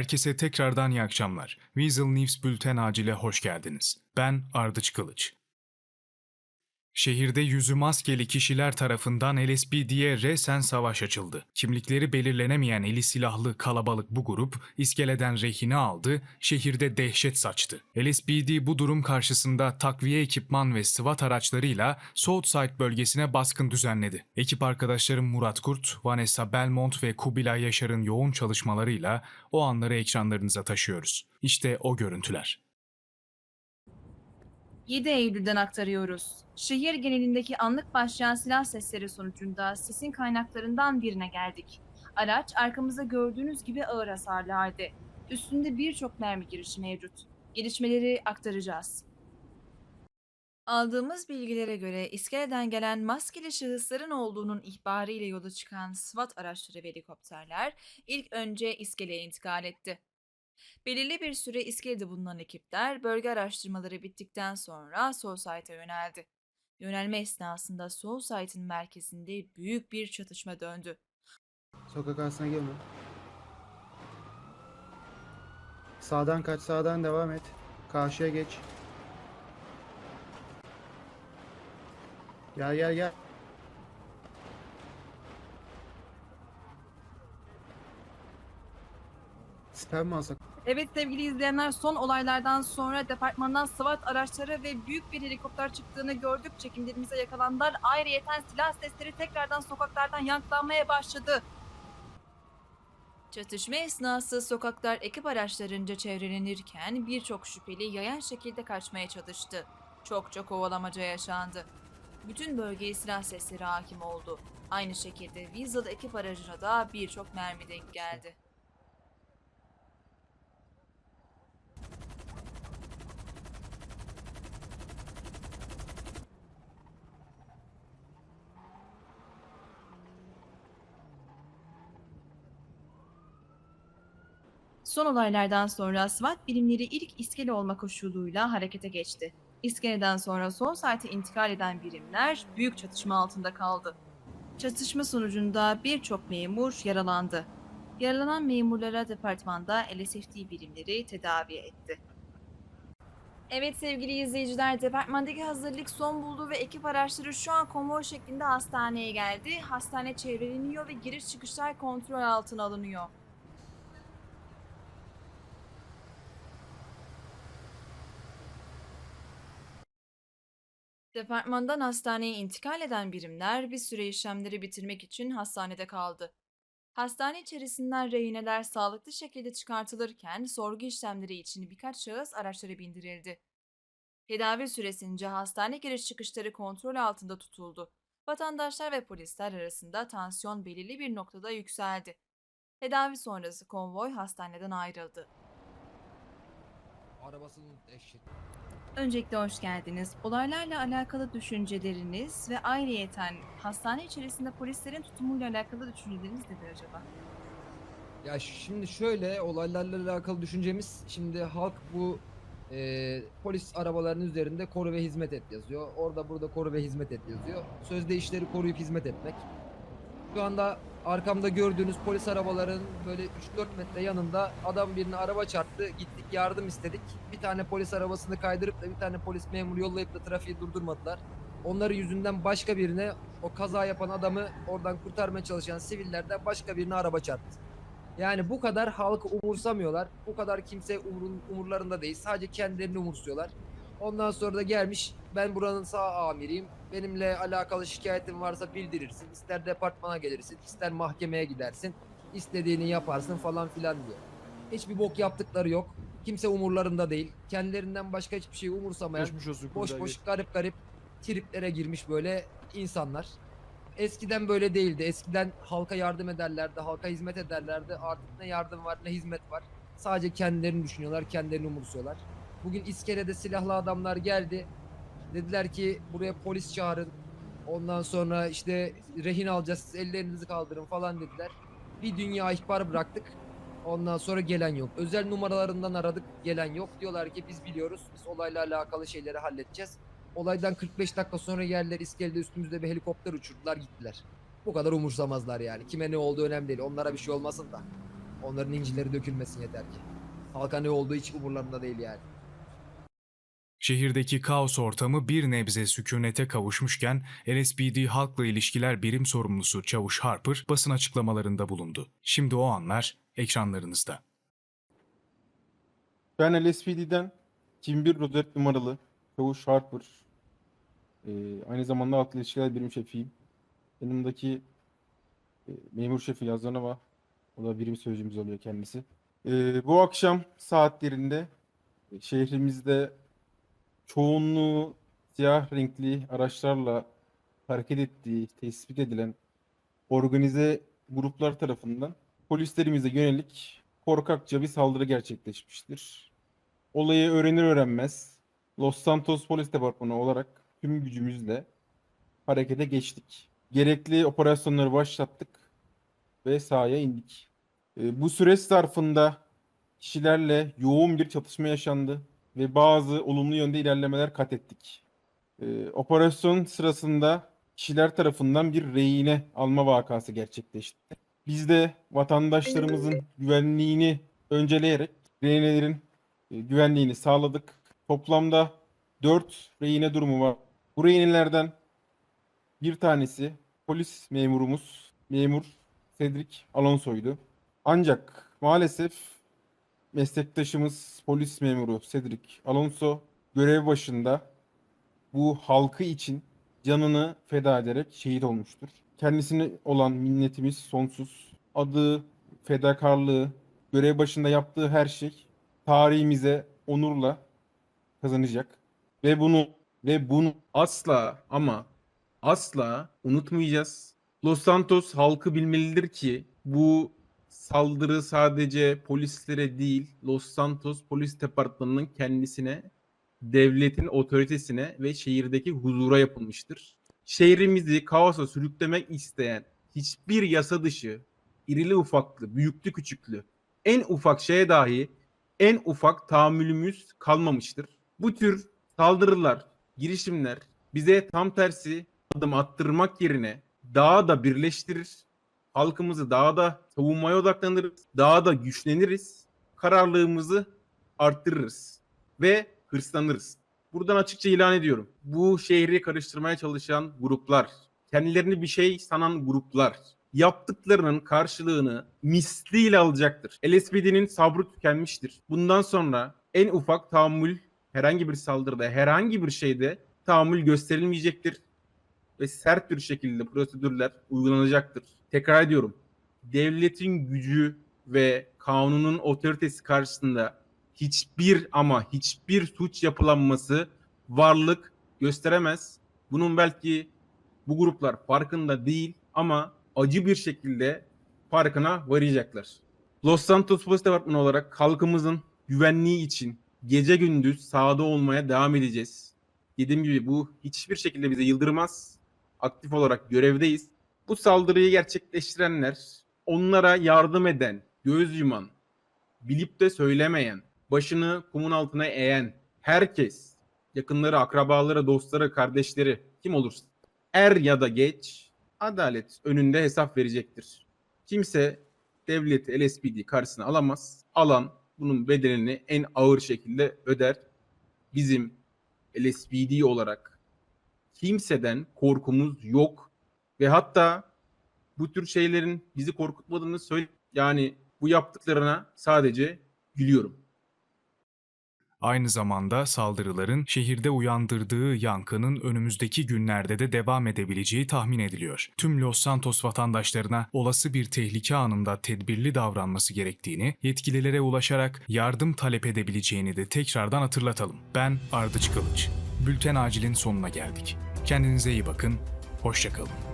Herkese tekrardan iyi akşamlar. Weasel News Bülten Acil'e hoş geldiniz. Ben Ardıç Kılıç. Şehirde yüzü maskeli kişiler tarafından LSPD'ye resen savaş açıldı. Kimlikleri belirlenemeyen eli silahlı kalabalık bu grup iskeleden rehine aldı, şehirde dehşet saçtı. LSPD bu durum karşısında takviye ekipman ve SWAT araçlarıyla Southside bölgesine baskın düzenledi. Ekip arkadaşlarım Murat Kurt, Vanessa Belmont ve Kubilay Yaşar'ın yoğun çalışmalarıyla o anları ekranlarınıza taşıyoruz. İşte o görüntüler. 7 Eylül'den aktarıyoruz. Şehir genelindeki anlık başlayan silah sesleri sonucunda sesin kaynaklarından birine geldik. Araç arkamızda gördüğünüz gibi ağır hasarlı halde. Üstünde birçok mermi girişi mevcut. Gelişmeleri aktaracağız. Aldığımız bilgilere göre iskeleden gelen maskeli şahısların olduğunun ihbarı ile yola çıkan SWAT araçları ve helikopterler ilk önce iskeleye intikal etti. Belirli bir süre iskelede bulunan ekipler bölge araştırmaları bittikten sonra Soulsight'a yöneldi. Yönelme esnasında Soulsight'ın merkezinde büyük bir çatışma döndü. Sokak arasına girme. Sağdan kaç, sağdan devam et. Karşıya geç. Gel gel gel. Siper mi alsak? Evet sevgili izleyenler son olaylardan sonra departmandan SWAT araçları ve büyük bir helikopter çıktığını gördük. Çekimlerimize yakalandılar. Ayrıyeten silah sesleri tekrardan sokaklardan yankılanmaya başladı. Çatışma esnası sokaklar ekip araçlarınca çevrelenirken birçok şüpheli yayan şekilde kaçmaya çalıştı. Çok çok kovalamaca yaşandı. Bütün bölgeye silah sesleri hakim oldu. Aynı şekilde Weasel ekip aracına da birçok mermi denk geldi. Son olaylardan sonra SWAT birimleri ilk iskele olma koşuluyla harekete geçti. İskeleden sonra son saate intikal eden birimler büyük çatışma altında kaldı. Çatışma sonucunda birçok memur yaralandı. Yaralanan memurlara departmanda LSFD birimleri tedavi etti. Evet sevgili izleyiciler, departmandaki hazırlık son buldu ve ekip araçları şu an konvoy şeklinde hastaneye geldi. Hastane çevreleniyor ve giriş çıkışlar kontrol altına alınıyor. Departmandan hastaneye intikal eden birimler bir süre işlemleri bitirmek için hastanede kaldı. Hastane içerisinden rehineler sağlıklı şekilde çıkartılırken sorgu işlemleri için birkaç şahıs araçlara bindirildi. Tedavi süresince hastane giriş çıkışları kontrol altında tutuldu. Vatandaşlar ve polisler arasında tansiyon belirli bir noktada yükseldi. Tedavi sonrası konvoy hastaneden ayrıldı. Arabasının dehşet. Öncelikle hoş geldiniz. Olaylarla alakalı düşünceleriniz ve ayrıyeten hastane içerisinde polislerin tutumuyla alakalı düşünceleriniz nedir acaba? Ya şimdi şöyle olaylarla alakalı düşüncemiz şimdi halk bu e, polis arabalarının üzerinde koru ve hizmet et yazıyor. Orada burada koru ve hizmet et yazıyor. Sözde işleri koruyup hizmet etmek. Şu anda arkamda gördüğünüz polis arabaların böyle 3-4 metre yanında adam birine araba çarptı. Gittik yardım istedik. Bir tane polis arabasını kaydırıp da bir tane polis memuru yollayıp da trafiği durdurmadılar. Onların yüzünden başka birine o kaza yapan adamı oradan kurtarmaya çalışan sivillerden başka birine araba çarptı. Yani bu kadar halkı umursamıyorlar. Bu kadar kimse umurun, umurlarında değil. Sadece kendilerini umursuyorlar. Ondan sonra da gelmiş ben buranın sağ amiriyim. Benimle alakalı şikayetin varsa bildirirsin. İster departmana gelirsin, ister mahkemeye gidersin. İstediğini yaparsın falan filan diyor. Hiçbir bok yaptıkları yok. Kimse umurlarında değil. Kendilerinden başka hiçbir şey umursamayan Geçmiş olsun boş boş garip garip triplere girmiş böyle insanlar. Eskiden böyle değildi. Eskiden halka yardım ederlerdi, halka hizmet ederlerdi. Artık ne yardım var ne hizmet var. Sadece kendilerini düşünüyorlar, kendilerini umursuyorlar. Bugün iskelede silahlı adamlar geldi. Dediler ki buraya polis çağırın. Ondan sonra işte rehin alacağız, siz ellerinizi kaldırın falan dediler. Bir dünya ihbar bıraktık. Ondan sonra gelen yok. Özel numaralarından aradık, gelen yok. Diyorlar ki biz biliyoruz, biz olayla alakalı şeyleri halledeceğiz. Olaydan 45 dakika sonra geldiler iskelede üstümüzde bir helikopter uçurdular gittiler. Bu kadar umursamazlar yani. Kime ne olduğu önemli değil. Onlara bir şey olmasın da. Onların incileri dökülmesin yeter ki. Halka ne olduğu hiç umurlarında değil yani. Şehirdeki kaos ortamı bir nebze sükunete kavuşmuşken LSPD Halkla İlişkiler Birim Sorumlusu Çavuş Harper basın açıklamalarında bulundu. Şimdi o anlar ekranlarınızda. Ben LSPD'den 21 Rodert numaralı Çavuş Harper. Ee, aynı zamanda halkla ilişkiler birim şefiyim. Yanımdaki e, memur şefi Yazdanova. O da birim sözcüğümüz oluyor kendisi. Ee, bu akşam saatlerinde e, şehrimizde çoğunluğu siyah renkli araçlarla hareket ettiği tespit edilen organize gruplar tarafından polislerimize yönelik korkakça bir saldırı gerçekleşmiştir. Olayı öğrenir öğrenmez Los Santos Polis Departmanı olarak tüm gücümüzle harekete geçtik. Gerekli operasyonları başlattık ve sahaya indik. Ee, bu süreç zarfında kişilerle yoğun bir çatışma yaşandı ve bazı olumlu yönde ilerlemeler kat ettik. Ee, operasyon sırasında kişiler tarafından bir rehine alma vakası gerçekleşti. Biz de vatandaşlarımızın güvenliğini önceleyerek rehinelerin e, güvenliğini sağladık. Toplamda 4 rehine durumu var. Bu rehinelerden bir tanesi polis memurumuz, memur Cedric Alonso'ydu. Ancak maalesef meslektaşımız polis memuru Cedric Alonso görev başında bu halkı için canını feda ederek şehit olmuştur. Kendisine olan minnetimiz sonsuz. Adı, fedakarlığı, görev başında yaptığı her şey tarihimize onurla kazanacak. Ve bunu ve bunu asla ama asla unutmayacağız. Los Santos halkı bilmelidir ki bu saldırı sadece polislere değil Los Santos Polis Departmanı'nın kendisine, devletin otoritesine ve şehirdeki huzura yapılmıştır. Şehrimizi kaosa sürüklemek isteyen hiçbir yasa dışı, irili ufaklı, büyüklü küçüklü, en ufak şeye dahi en ufak tahammülümüz kalmamıştır. Bu tür saldırılar, girişimler bize tam tersi adım attırmak yerine daha da birleştirir. Halkımızı daha da savunmaya odaklanırız. Daha da güçleniriz. Kararlılığımızı arttırırız. Ve hırslanırız. Buradan açıkça ilan ediyorum. Bu şehri karıştırmaya çalışan gruplar, kendilerini bir şey sanan gruplar yaptıklarının karşılığını misliyle alacaktır. LSPD'nin sabrı tükenmiştir. Bundan sonra en ufak tahammül herhangi bir saldırıda, herhangi bir şeyde tahammül gösterilmeyecektir ve sert bir şekilde prosedürler uygulanacaktır. Tekrar ediyorum. Devletin gücü ve kanunun otoritesi karşısında hiçbir ama hiçbir suç yapılanması varlık gösteremez. Bunun belki bu gruplar farkında değil ama acı bir şekilde farkına varacaklar. Los Santos Polis Departmanı olarak halkımızın güvenliği için gece gündüz sahada olmaya devam edeceğiz. Dediğim gibi bu hiçbir şekilde bize yıldırmaz. Aktif olarak görevdeyiz. Bu saldırıyı gerçekleştirenler, onlara yardım eden, göz yuman, bilip de söylemeyen, başını kumun altına eğen herkes, yakınları, akrabaları, dostları, kardeşleri kim olursa er ya da geç adalet önünde hesap verecektir. Kimse devlet LSPD karşısına alamaz. Alan bunun bedelini en ağır şekilde öder. Bizim LSPD olarak kimseden korkumuz yok ve hatta bu tür şeylerin bizi korkutmadığını söyle yani bu yaptıklarına sadece gülüyorum. Aynı zamanda saldırıların şehirde uyandırdığı yankının önümüzdeki günlerde de devam edebileceği tahmin ediliyor. Tüm Los Santos vatandaşlarına olası bir tehlike anında tedbirli davranması gerektiğini, yetkililere ulaşarak yardım talep edebileceğini de tekrardan hatırlatalım. Ben Ardıç Kılıç. Bülten Acil'in sonuna geldik. Kendinize iyi bakın, hoşçakalın.